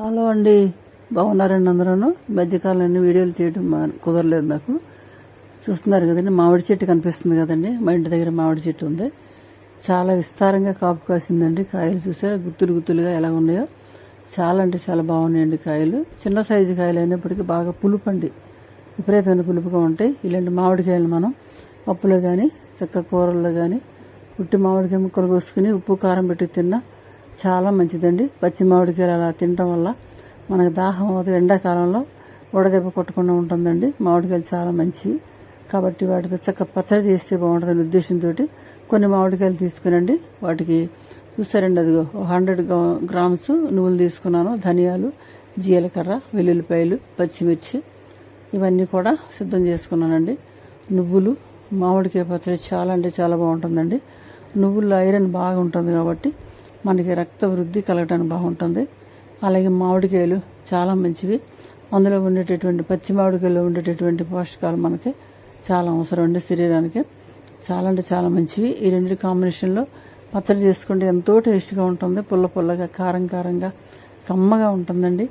Hello అండి. బాగున్నారండి అందరూ మధ్యకాలంలో వీడియోలు చేయడం మా- కుదరలేదు నాకు. చూస్తున్నారు కదండి మామిడి చెట్టు కనిపిస్తుంది కదండి. మా ఇంటి దగ్గర మామిడి చెట్టు ఉంది. చాలా విస్తారంగా కాపు కాసిందండి. కాయలు చూసారా? గుత్తులు గుత్తులుగా ఎలా ఉన్నాయో. చాలా అంటే చాలా బాగున్నాయండి కాయలు. చిన్న సైజు కాయలు అయినప్పటికీ బాగా పులుపు అండి విపరీతమైన పులుపుగా ఉంటాయి. ఇలాంటి మామిడికాయలు మనం పప్పులో కానీ చక్క కూరల్లో కానీ ఉట్టి మామిడికాయ ముక్కలు కోసుకుని ఉప్పు కారం పెట్టి తిన్నా చాలా మంచిదండి. పచ్చి మామిడికాయలు అలా తినడం వల్ల మనకు దాహం అవుతుంది ఎండాకాలంలో వడదెబ్బ కొట్టకుండా ఉంటుందండి. మామిడికాయలు చాలా మంచివి కాబట్టి వాటితో చక్క పచ్చడి చేస్తే బాగుంటుందని ఉద్దేశంతో కొన్ని మామిడికాయలు తీసుకునండి. వాటికి చూస్తారండి అదిగో హండ్రెడ్ గ్రామ్స్ నువ్వులు తీసుకున్నాను. ధనియాలు జీలకర్ర వెల్లుల్లిపాయలు పచ్చిమిర్చి ఇవన్నీ కూడా సిద్ధం చేసుకున్నానండి. నువ్వులు మామిడికాయ పచ్చడి చాలా అంటే చాలా బాగుంటుందండి. నువ్వుల్లో ఐరన్ బాగా ఉంటుంది కాబట్టి మనకి రక్త వృద్ధి కలగడానికి బాగుంటుంది. అలాగే మామిడికాయలు చాలా మంచివి. అందులో ఉండేటటువంటి పచ్చి మామిడికాయలో ఉండేటటువంటి పోషకాలు మనకి చాలా అవసరం అండి శరీరానికి. చాలా అంటే చాలా మంచివి. ఈ రెండు కాంబినేషన్లో పచ్చడి చేసుకుంటే ఎంతో టేస్ట్గా ఉంటుంది. పుల్ల పుల్లగా కారం కారంగా కమ్మగా ఉంటుందండి.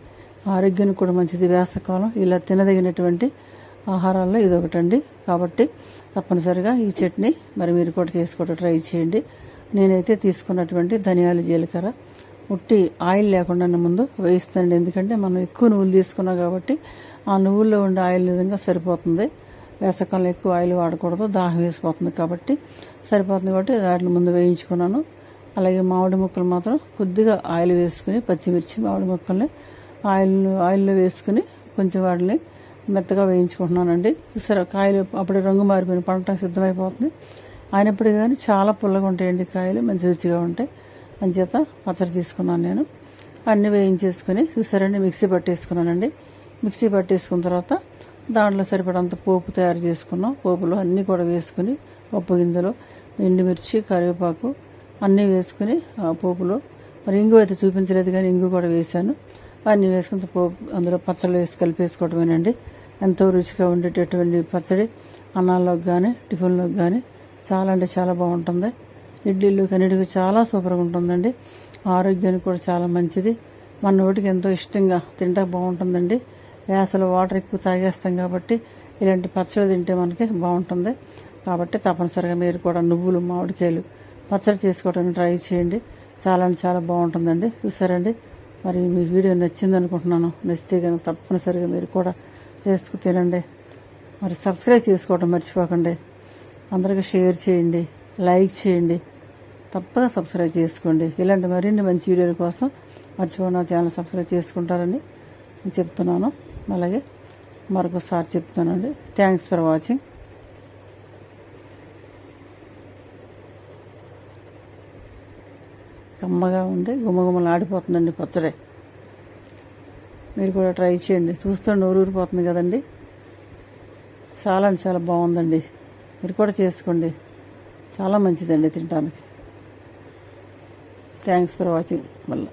ఆరోగ్యానికి కూడా మంచిది. వేసవకాలం ఇలా తినదగినటువంటి ఆహారాల్లో ఇది ఒకటండి కాబట్టి తప్పనిసరిగా ఈ చట్నీ మరి మీరు కూడా చేసుకోవడం ట్రై చేయండి. నేనైతే తీసుకున్నటువంటి ధనియాలు జీలకర్ర. ఉట్టి ఆయిల్ లేకుండా ముందు వేయిస్తుంది ఎందుకంటే మనం ఎక్కువ నువ్వులు తీసుకున్నాం కాబట్టి ఆ నువ్వుల్లో ఉండే ఆయిల్ నిజంగా సరిపోతుంది. వేసవకాలంలో ఎక్కువ ఆయిల్ వాడకూడదు. దాహం వేసిపోతుంది కాబట్టి సరిపోతుంది కాబట్టి వాటిని ముందు వేయించుకున్నాను. అలాగే మామిడి ముక్కలు మాత్రం కొద్దిగా ఆయిల్ వేసుకుని పచ్చిమిర్చి మామిడి ముక్కల్ని ఆయిల్ ఆయిల్లో వేసుకుని కొంచెం వాటిని మెత్తగా వేయించుకుంటున్నానండి. చూసారా కాయలు అప్పుడే రంగు మారిపోయిన పంట సిద్ధమైపోతుంది. అయినప్పటికీ కానీ చాలా పుల్లగా ఉంటాయండి కాయలు మంచి రుచిగా ఉంటాయి. అంచేత పచ్చడి తీసుకున్నాను నేను. అన్నీ వేయించేసుకుని చూసారండి మిక్సీ పట్టేసుకున్నానండి. మిక్సీ పట్టేసుకున్న తర్వాత దాంట్లో సరిపడంత పోపు తయారు చేసుకున్నాం. పోపులో అన్నీ కూడా వేసుకుని పప్పు గింజలు ఎండుమిర్చి కరివేపాకు అన్నీ వేసుకుని పోపులో మరి ఇంగు అయితే చూపించలేదు కానీ ఇంగు కూడా వేశాను. అన్నీ వేసుకుని పోపు అందులో పచ్చళ్ళు వేసి కలిపేసుకోవటమేనండి. ఎంతో రుచిగా ఉండేటటువంటి పచ్చడి. అన్నాల్లోకి కానీ టిఫిన్లోకి కానీ చాలా అంటే చాలా బాగుంటుంది. ఇడ్లీలు కన్నిటికి చాలా సూపర్గా ఉంటుందండి. ఆరోగ్యానికి కూడా చాలా మంచిది. మన నోటికి ఎంతో ఇష్టంగా తింటే బాగుంటుందండి. వేసలు వాటర్ ఎక్కువ తాగేస్తాం కాబట్టి ఇలాంటి పచ్చడి తింటే మనకి బాగుంటుంది. కాబట్టి తప్పనిసరిగా మీరు కూడా నువ్వులు మామిడికాయలు పచ్చడి చేసుకోవడానికి ట్రై చేయండి. చాలా అంటే చాలా బాగుంటుందండి. చూసారండి? మరి మీ వీడియో నచ్చింది అనుకుంటున్నాను. నచ్చితే కనుక తప్పనిసరిగా మీరు కూడా చేసుకు తినండి. మరి సబ్స్క్రైబ్ చేసుకోవడం మర్చిపోకండి. అందరికీ షేర్ చేయండి లైక్ చేయండి తప్పగా సబ్స్క్రైబ్ చేసుకోండి. ఇలాంటి మరిన్ని మంచి వీడియోల కోసం మర్చిపోయిన ఛానల్ సబ్స్క్రైబ్ చేసుకుంటారని చెప్తున్నాను. అలాగే మరొకసారి చెప్తున్నానండి థ్యాంక్స్ ఫర్ వాచింగ్ కమ్మగా ఉండి గుమ్మగుమ్మలు ఆడిపోతుందండి పచ్చడి. మీరు కూడా ట్రై చేయండి. చూస్తే నోరూరిపోతుంది కదండి. చాలా చాలా బాగుందండి. మీరు కూడా చేసుకోండి. చాలా మంచిదండి తినడానికి థ్యాంక్స్ ఫర్ వాచింగ్ మళ్ళీ.